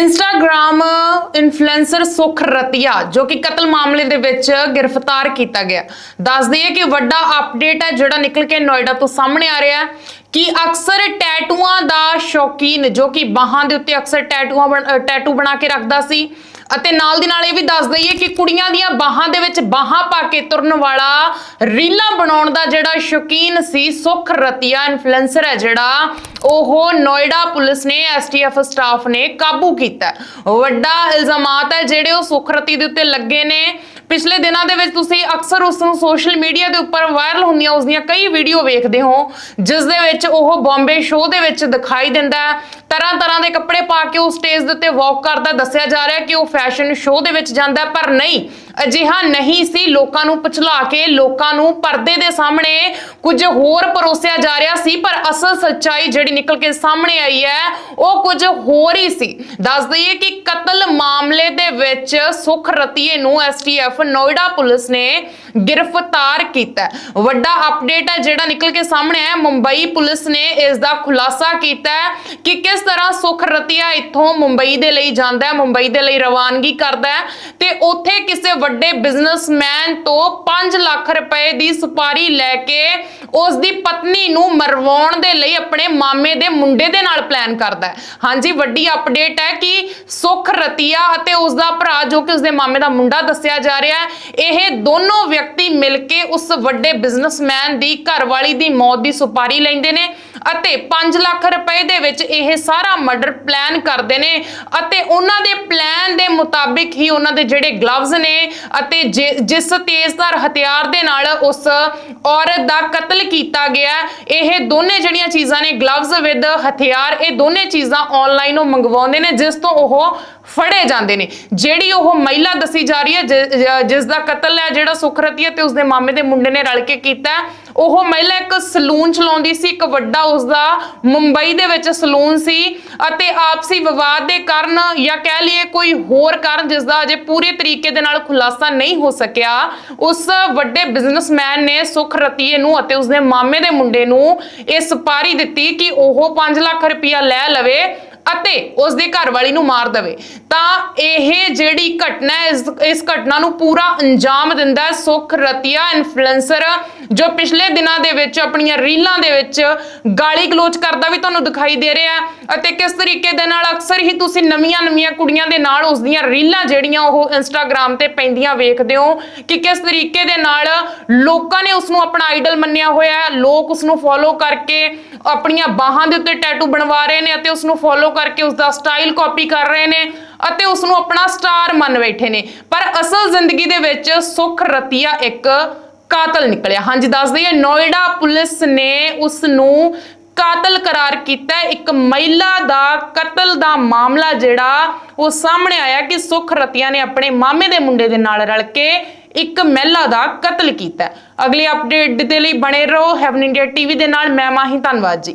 Instagram influencer ਸੁਖ ਰਤੀਆ, ਜੋ ਕਿ ਕਤਲ ਮਾਮਲੇ ਦੇ ਵਿੱਚ ਗ੍ਰਿਫਤਾਰ ਕੀਤਾ ਗਿਆ। ਦੱਸ ਦਈਏ ਕਿ ਵੱਡਾ ਅਪਡੇਟ ਹੈ, ਜਿਹੜਾ ਨਿਕਲ ਕੇ ਨੋਇਡਾ ਤੋਂ ਸਾਹਮਣੇ ਆ ਰਿਹਾ ਹੈ ਕਿ ਅਕਸਰ ਟੈਟੂਆਂ ਦਾ ਸ਼ੌਕੀਨ, ਜੋ ਕਿ ਬਾਹਾਂ ਦੇ ਉੱਤੇ ਅਕਸਰ ਟੈਟੂਆਂ ਬਣ- ਟੈਟੂ ਬਣਾ ਕੇ ਰੱਖਦਾ ਸੀ ਅਤੇ ਨਾਲ ਦੀ ਨਾਲ ਇਹ ਵੀ ਦੱਸ ਦਈਏ ਕਿ ਕੁੜੀਆਂ ਦੀਆਂ ਬਾਹਾਂ ਦੇ ਵਿੱਚ ਬਾਹਾਂ ਪਾ ਕੇ ਤੁਰਨ ਵਾਲਾ ਰੀਲਾਂ ਬਣਾਉਣ ਦਾ ਜਿਹੜਾ ਸ਼ੌਕੀਨ ਸੀ, ਸੁਖ ਰਤੀਆ ਇਨਫਲੂਐਂਸਰ ਹੈ ਜਿਹੜਾ, ਉਹ ਨੋਇਡਾ ਪੁਲਿਸ ਨੇ ਐਸਟੀਐਫ ਸਟਾਫ ਨੇ ਕਾਬੂ ਕੀਤਾ। ਵੱਡਾ ਇਲਜ਼ਾਮਾਤ ਹੈ ਜਿਹੜੇ ਉਹ ਸੁਖ ਰਤੀ ਦੇ ਉੱਤੇ ਲੱਗੇ ਨੇ। ਪਿਛਲੇ ਦਿਨਾਂ ਦੇ ਵਿੱਚ ਤੁਸੀਂ ਅਕਸਰ ਉਸ ਨੂੰ ਸੋਸ਼ਲ ਮੀਡੀਆ ਦੇ ਉੱਪਰ ਵਾਇਰਲ ਹੁੰਦੀਆਂ, ਉਸ ਦੀਆਂ ਕਈ ਵੀਡੀਓ ਵੇਖਦੇ ਹੋ, ਜਿਸ ਦੇ ਵਿੱਚ ਉਹ ਬੰਬੇ ਸ਼ੋਅ ਦੇ ਵਿੱਚ ਦਿਖਾਈ ਦਿੰਦਾ ਹੈ। ਤਰ੍ਹਾਂ ਤਰ੍ਹਾਂ ਦੇ ਕੱਪੜੇ ਪਾ ਕੇ ਉਹ ਸਟੇਜ ਦੇ ਉੱਤੇ ਵਾਕ ਕਰਦਾ ਦੱਸਿਆ ਜਾ ਰਿਹਾ ਕਿ ਉਹ ਫੈਸ਼ਨ ਸ਼ੋਅ ਦੇ ਵਿੱਚ ਜਾਂਦਾ ਪਰ ਨਹੀਂ ਅਜਿਹਾ ਨਹੀਂ ਸੀ। ਲੋਕਾਂ ਨੂੰ ਪਛਲਾ ਕੇ ਲੋਕਾਂ ਨੂੰ ਪਰਦੇ ਦੇ ਸਾਹਮਣੇ ਕੁਝ ਹੋਰ ਪਰੋਸਿਆ ਜਾ ਰਿਹਾ ਸੀ, ਪਰ ਅਸਲ ਸੱਚਾਈ ਜਿਹੜੀ ਨਿਕਲ ਕੇ ਸਾਹਮਣੇ ਆਈ ਹੈ, ਉਹ ਕੁਝ ਹੋਰ ਹੀ ਸੀ। ਦੱਸ ਦਈਏ ਕਿ ਕਤਲ ਮਾਮਲੇ ਦੇ ਵਿੱਚ ਸੁਖ ਰਤੀਏ ਨੂੰ ਐਸਟੀਐਫ ਨੋਇਡਾ ਪੁਲਿਸ ਨੇ ਗ੍ਰਿਫਤਾਰ ਕੀਤਾ ਵੱਡਾ ਅਪਡੇਟ ਹੈ, ਜਿਹੜਾ ਨਿਕਲ ਕੇ ਸਾਹਮਣੇ ਆਇਆ। ਮੁੰਬਈ ਪੁਲਿਸ ਨੇ ਇਸ ਦਾ ਖੁਲਾਸਾ ਕੀਤਾ ਕਿ ਕਿਸ ਤਰ੍ਹਾਂ ਸੁਖ ਰਤੀਆ ਇੱਥੋਂ ਮੁੰਬਈ ਦੇ ਲਈ ਜਾਂਦਾ ਹੈ, ਮੁੰਬਈ ਦੇ ਲਈ ਰਵਾਨਗੀ ਕਰਦਾ ਹੈ ਤੇ ਉੱਥੇ ਕਿਸੇ ਵੱਡੇ ਬਿਜ਼ਨਸਮੈਨ ਤੋਂ 5 ਲੱਖ ਰੁਪਏ ਦੀ ਸੁਪਾਰੀ ਲੈ ਕੇ ਉਸ ਦੀ ਪਤਨੀ ਨੂੰ ਮਰਵਾਉਣ ਦੇ ਲਈ ਆਪਣੇ ਮਾਮੇ ਦੇ ਮੁੰਡੇ ਦੇ ਨਾਲ ਪਲਾਨ ਕਰਦਾ ਹੈ। ਹਾਂਜੀ, ਵੱਡੀ ਅਪਡੇਟ ਹੈ ਕਿ ਸੁਖ ਰਤੀਆ ਅਤੇ ਉਸ ਦਾ ਭਰਾ ਜੋ ਕਿ ਉਸ ਦੇ ਮਾਮੇ ਦਾ ਮੁੰਡਾ ਦੱਸਿਆ ਜਾ ਰਿਹਾ ਹੈ, ਇਹ ਦੋਨੋਂ ਵਿਅਕਤੀ ਮਿਲ ਕੇ ਉਸ ਵੱਡੇ ਬਿਜ਼ਨਸਮੈਨ ਦੀ ਘਰਵਾਲੀ ਦੀ ਮੌਤ ਦੀ ਸੁਪਾਰੀ ਲੈਂਦੇ ਨੇ। ਅਤੇ 5 ਲੱਖ ਰੁਪਏ ਦੇ ਵਿੱਚ ਇਹ ਸਾਰਾ ਮਰਡਰ ਪਲਾਨ ਕਰਦੇ ਨੇ ਅਤੇ ਉਹਨਾਂ ਦੇ ਪਲਾਨ ਦੇ ਮੁਤਾਬਿਕ ਹੀ ਉਹਨਾਂ ਦੇ ਜਿਹੜੇ ਗਲਵਜ਼ ਨੇ ਅਤੇ ਜਿ- ਜਿਸ ਤੇਜ਼ਧਾਰ ਹਥਿਆਰ ਦੇ ਨਾਲ ਉਸ ਔਰਤ ਦਾ ਕਤਲ ਕੀਤਾ ਗਿਆ, ਇਹ ਦੋਨੇ ਜਿਹੜੀਆਂ ਚੀਜ਼ਾਂ ਨੇ ਗਲਵਜ਼ ਵਿਦ ਹਥਿਆਰ, ਇਹ ਦੋਨੇ ਚੀਜ਼ਾਂ ਆਨਲਾਈਨ ਉਹ ਮੰਗਵਾਉਂਦੇ ਨੇ, ਜਿਸ ਤੋਂ ਉਹ ਫੜੇ ਜਾਂਦੇ ਨੇ। ਜਿਹੜੀ ਉਹ ਮਹਿਲਾ ਦੱਸੀ ਜਾ ਰਹੀ ਹੈ ਜਿਸ ਦਾ ਕਤਲ ਹੈ, ਜਿਹੜਾ ਸੁਖਰਤੀ ਹੈ ਤੇ ਉਸਦੇ ਮਾਮੇ ਦੇ ਮੁੰਡੇ ਨੇ ਰਲ ਕੇ ਕੀਤਾ ਉਹ ਮਹਿਲਾ ਇੱਕ ਸਲੂਨ ਚਲਾਉਂਦੀ ਸੀ, ਇੱਕ ਵੱਡਾ ਉਸਦਾ ਮੁੰਬਈ ਦੇ ਵਿੱਚ ਸਲੂਨ ਸੀ ਅਤੇ ਆਪਸੀ ਵਿਵਾਦ ਦੇ ਕਾਰਨ ਜਾਂ ਕਹਿ ਲਈਏ ਕੋਈ ਹੋਰ ਕਾਰਨ ਜਿਸ ਦਾ ਅਜੇ ਪੂਰੇ ਤਰੀਕੇ ਦੇ ਨਾਲ ਖੁਲਾਸਾ ਨਹੀਂ ਹੋ ਸਕਿਆ, ਉਸ ਵੱਡੇ ਬਿਜ਼ਨਸਮੈਨ ਨੇ ਸੁਖ ਰਤੀਏ ਨੂੰ ਅਤੇ ਉਸਦੇ ਮਾਮੇ ਦੇ ਮੁੰਡੇ ਨੂੰ ਇਹ ਸਪਾਰੀ ਦਿੱਤੀ ਕਿ ਉਹ 5 ਲੱਖ ਰੁਪਇਆ ਲੈ ਲਵੇ ਅਤੇ ਉਸ ਦੀ ਘਰਵਾਲੀ ਨੂੰ ਮਾਰ ਦੇਵੇ। ਤਾਂ ਇਹ ਜਿਹੜੀ ਘਟਨਾ ਇਸ ਇਸ ਘਟਨਾ ਨੂੰ ਪੂਰਾ ਅੰਜਾਮ ਦਿੰਦਾ ਹੈ ਸੁਖ ਰਤੀਆ ਇਨਫਲੂਐਂਸਰ ਜੋ ਪਿਛਲੇ ਦਿਨਾਂ ਦੇ ਵਿੱਚ, ਆਪਣੀਆਂ ਰੀਲਾਂ ਦੇ ਵਿੱਚ ਗਾਲੀ ਗਲੋਚ ਕਰਦਾ ਵੀ ਤੁਹਾਨੂੰ ਦਿਖਾਈ ਦੇ ਰਿਹਾ ਅਤੇ ਕਿਸ ਤਰੀਕੇ ਦੇ ਨਾਲ ਅਕਸਰ ਹੀ ਤੁਸੀਂ ਨਵੀਆਂ-ਨਵੀਆਂ ਕੁੜੀਆਂ ਦੇ ਨਾਲ ਉਸ ਦੀਆਂ ਰੀਲਾਂ ਜਿਹੜੀਆਂ ਉਹ ਇੰਸਟਾਗ੍ਰam ਤੇ ਪੈਂਦੀਆਂ ਵੇਖਦੇ ਹੋ ਕਿ ਕਿਸ ਤਰੀਕੇ ਦੇ ਨਾਲ ਲੋਕਾਂ ਨੇ ਉਸ ਨੂੰ ਆਪਣਾ ਆਈਡਲ ਮੰਨਿਆ ਹੋਇਆ ਹੈ। ਲੋਕ ਉਸ ਨੂੰ ਫੋਲੋ ਕਰਕੇ ਆਪਣੀਆਂ ਬਾਹਾਂ ਦੇ ਉੱਤੇ ਟੈਟੂ ਬਣਵਾ ਰਹੇ ਨੇ ਅਤੇ ਉਸ ਨੂੰ ਫੋਲੋ ਕਰਕੇ ਉਸ ਦਾ ਸਟਾਈਲ ਕਾਪੀ ਕਰ ਰਹੇ ਨੇ ਅਤੇ ਉਸ ਨੂੰ ਆਪਣਾ ਸਟਾਰ ਮੰਨ ਬੈਠੇ ਨੇ। ਪਰ ਅਸਲ ਜ਼ਿੰਦਗੀ ਦੇ ਵਿੱਚ ਸੁਖ ਰਤੀਆ ਇੱਕ ਕਾਤਲ ਨਿਕਲਿਆ। ਹਾਂਜੀ, ਦੱਸ ਦਈਏ, ਨੋਇਡਾ ਪੁਲਿਸ ਨੇ ਉਸ ਨੂੰ ਕਾਤਲ ਕਰਾਰ ਕੀਤਾ। ਇੱਕ ਮਹਿਲਾ ਦਾ ਕਤਲ ਦਾ ਮਾਮਲਾ ਜਿਹੜਾ, ਉਹ ਸਾਹਮਣੇ ਆਇਆ ਕਿ ਸੁਖ ਰਤੀਆ ਨੇ ਆਪਣੇ ਮਾਮੇ ਦੇ ਮੁੰਡੇ ਦੇ ਨਾਲ ਰਲ ਕੇ ਇੱਕ ਮਹਿਲਾ ਦਾ ਕਤਲ ਕੀਤਾ। ਅਗਲੀ ਅਪਡੇਟ ਦੇ ਲਈ ਬਣੇ ਰਹੋ। ਹੈਵਨ ਇੰਡੀਆ ਟੀਵੀ ਦੇ ਨਾਲ, ਮੈਂ ਮਾਹੀ ਧੰਨਵਾਦ ਜੀ।